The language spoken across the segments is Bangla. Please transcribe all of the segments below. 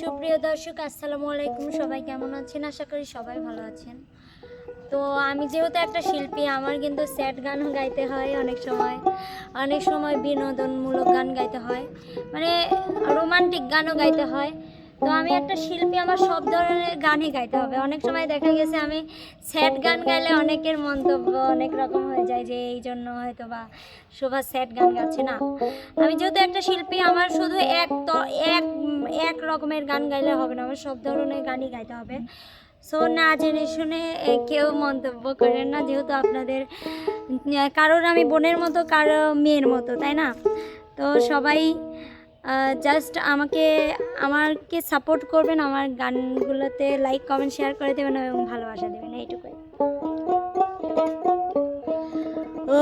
সুপ্রিয় দর্শক, আসসালামু আলাইকুম। সবাই কেমন আছেন? আশা করি সবাই ভালো আছেন। তো আমি যেহেতু একটা শিল্পী, আমার কিন্তু স্যাড গানও গাইতে হয় অনেক সময়। অনেক সময় বিনোদনমূলক গান গাইতে হয়। মানে রোমান্টিক গানও গাইতে হয়। তো আমি একটা শিল্পী, আমার সব ধরনের গানই গাইতে হবে। অনেক সময় দেখা গেছে আমি স্যাড গান গাইলে অনেকের মন্তব্য অনেক রকম হয়ে যায় যে, এই জন্য হয়তো বা শোভা স্যাড গান গাচ্ছে না। আমি যেহেতু একটা শিল্পী, আমার শুধু এক তো, এক এক রকমের গান গাইলে হবে না, আমার সব ধরনের গানই গাইতে হবে। সো না জেনে শুনে কেউ মন্তব্য করেন না, যেহেতু আপনাদের, কারোর আমি বোনের মতো, কারও মেয়ের মতো, তাই না? তো সবাই জাস্ট আমাকে আমাকে সাপোর্ট করবেন, আমার গানগুলোতে লাইক কমেন্ট শেয়ার করে দেবেন এবং ভালোবাসা দেবেন, এইটুকুই। ও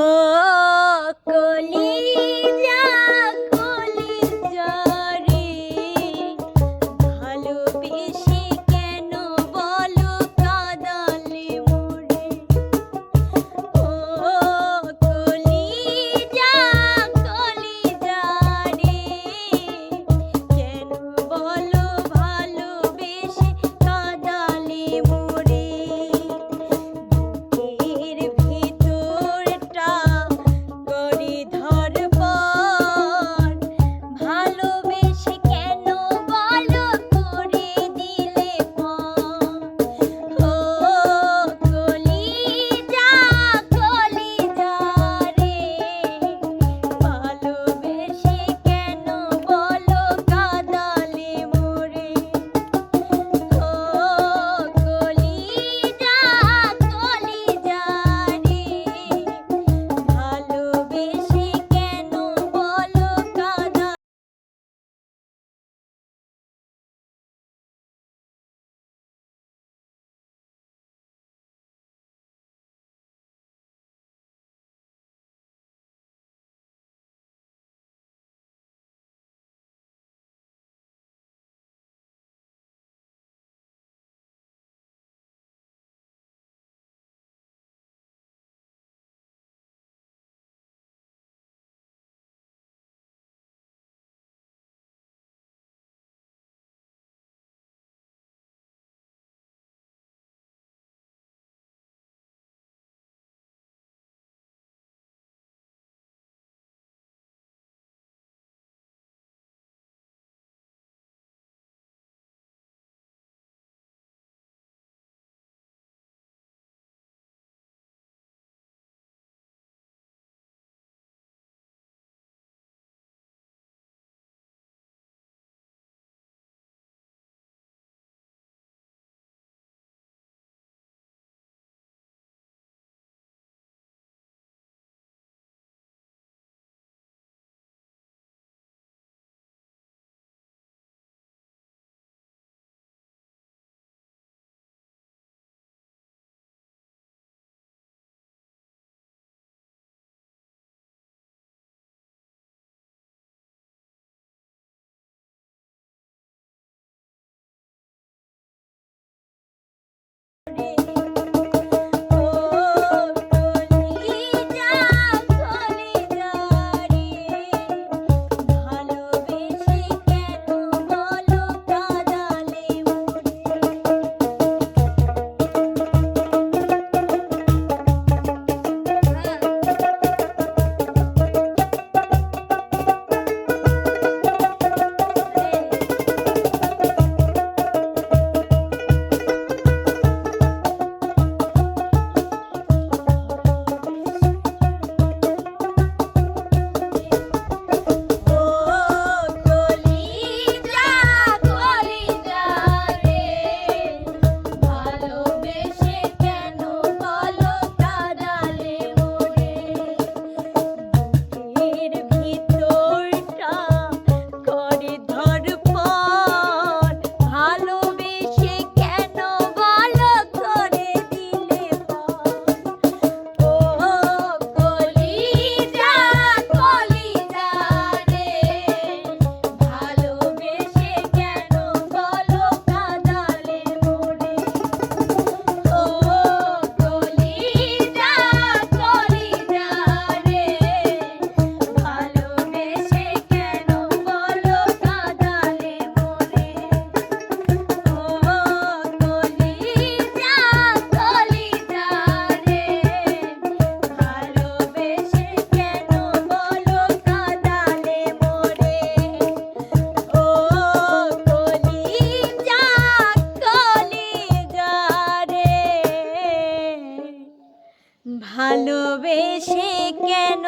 ভালোবেসে কেন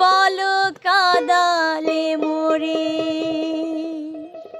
বলো কাদালে মোরে?